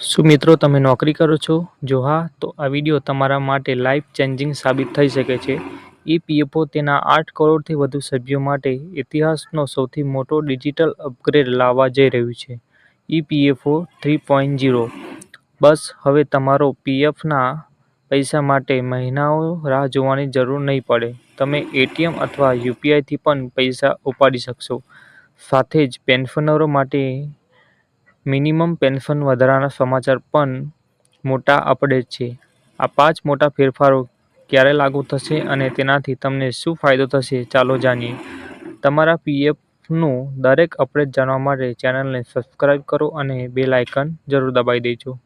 શું મિત્રો તમે નોકરી કરો છો? જો હા, તો આ વિડિયો તમારા માટે લાઈફ ચેન્જિંગ સાબિત થઈ શકે છે. ઈપીએફઓ તેના આઠ કરોડથી વધુ સભ્યો માટે ઇતિહાસનો સૌથી મોટો ડિજિટલ અપગ્રેડ લાવવા જઈ રહ્યું છે. ઈપીએફઓ થ્રી પોઈન્ટ ઝીરો બસ, હવે તમારો પીએફના પૈસા માટે મહિનાઓ રાહ જોવાની જરૂર નહીં પડે. તમે એટીએમ અથવા યુપીઆઈથી પણ પૈસા ઉપાડી શકશો. સાથે જ પેન્શનરો માટે મિનિમમ પેન્શન વધારાના સમાચાર પણ મોટા અપડેટ છે. આ પાંચ મોટા ફેરફારો ક્યારે લાગુ થશે અને તેનાથી તમને શું ફાયદો થશે ચાલો જાણીએ. તમારા પીએફનું દરેક અપડેટ જાણવા માટે ચેનલને સબસ્ક્રાઇબ કરો અને બેલ આઇકન જરૂર દબાવી દેજો.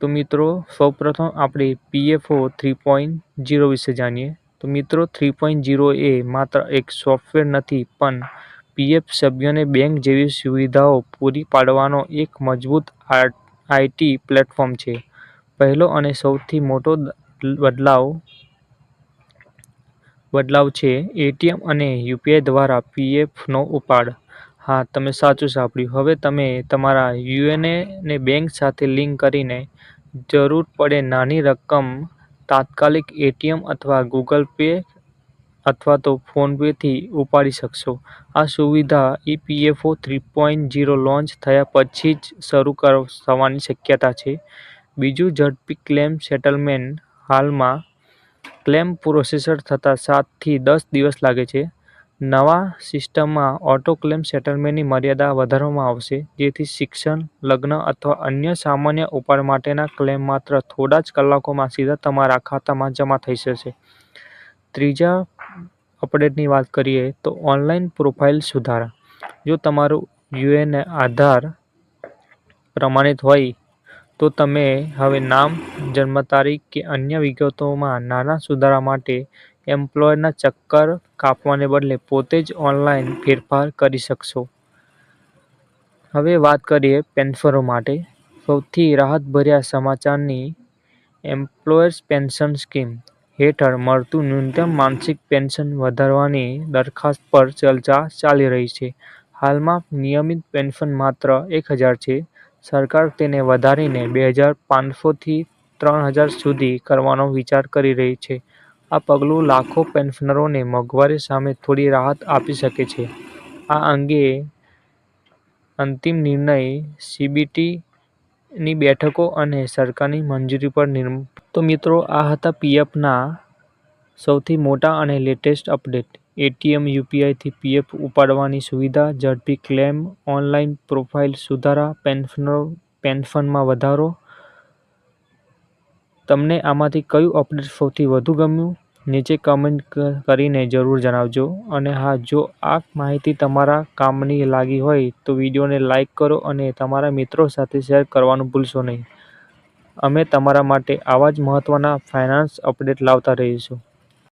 તો મિત્રો, સૌપ્રથમ આપણે પીએફઓ થ્રી પોઈન્ટ ઝીરો વિશે જાણીએ. તો મિત્રો, થ્રી પોઈન્ટ ઝીરો એ માત્ર એક સોફ્ટવેર નથી, પણ પીએફ સભ્યોને બેંક જેવી સુવિધાઓ પૂરી પાડવાનો એક મજબૂત આઈટી પ્લેટફોર્મ છે. પહેલો અને સૌથી મોટો બદલાવ બદલાવ છે એટીએમ અને યુપીઆઈ દ્વારા પીએફનો ઉપાડ. હા, તમે સાચું સાંભળ્યું. હવે તમે તમારા યુએએનને બેંક સાથે લિંક કરીને જરૂર પડે નાની રકમ તાત્કાલિક એટીએમ અથવા ગૂગલ પે અથવા તો ફોનપેથી ઉપાડી શકશો. આ સુવિધા EPFO three point zero launch થયા પછી જ શરૂ થવાની શક્યતા છે. બીજું, ઝડપી ક્લેમ સેટલમેન્ટ હાલમાં ક્લેમ પ્રોસેસર થતાં સાતથી દસ દિવસ લાગે છે. નવા સિસ્ટમમાં ઓટો ક્લેમ સેટલમેન્ટની મર્યાદા વધારવામાં આવશે, જેથી શિક્ષણ, લગ્ન અથવા અન્ય સામાન્ય ઉપાડ માટેના ક્લેમ માત્ર થોડા જ કલાકોમાં સીધા તમારા ખાતામાં જમા થઈ જશે. ત્રીજા અપડેટની વાત કરીએ તો ઓનલાઈન પ્રોફાઇલ સુધારા. જો તમારું યુએન આધાર પ્રમાણિત હોય, તો તમે હવે નામ, જન્મ તારીખ કે અન્ય વિગતોમાં નાના સુધારા માટે એમ્પ્લોયરના ચક્કર કાપવાને બદલે પોતે જ ઓનલાઈન ફેરફાર કરી શકશો. હવે વાત કરીએ પેન્શનરો માટે. સૌથી રાહતભર્યા સમાચારની એમ્પ્લોયર્સ પેન્શન સ્કીમ હેઠળ મળતું ન્યૂનતમ માસિક પેન્શન વધારવાની દરખાસ્ત પર ચર્ચા ચાલી રહી છે. હાલમાં નિયમિત પેન્શન માત્ર એક હજાર છે. સરકાર તેને વધારીને બે હજાર પાંચસો થી ત્રણ હજાર સુધી કરવાનો વિચાર કરી રહી છે. આ પગલું લાખો પેન્શનરોને મોંઘવારી સામે થોડી રાહત આપી શકે છે. આ અંગે અંતિમ નિર્ણય સીબીટીની બેઠકો અને સરકારની મંજૂરી પર નિર્ભર તો મિત્રો, આ હતા પીએફના સૌથી મોટા અને લેટેસ્ટ અપડેટ. એટીએમ, યુપીઆઈથી પીએફ ઉપાડવાની સુવિધા, ઝડપી ક્લેમ, ઓનલાઈન પ્રોફાઇલ સુધારા પેન્શનો પેન્શનમાં વધારો. તમને આમાંથી કયું અપડેટ સૌથી વધુ ગમ્યું, નીચે કમેન્ટ કરીને જરૂર જણાવજો. અને હા, જો આ માહિતી તમારા કામની લાગી હોય, તો વિડીયોને લાઇક કરો અને તમારા મિત્રો સાથે શેર કરવાનું ભૂલશો નહીં. અમે તમારા માટે આવા જ મહત્ત્વના ફાઇનાન્સ અપડેટ લાવતા રહીશું.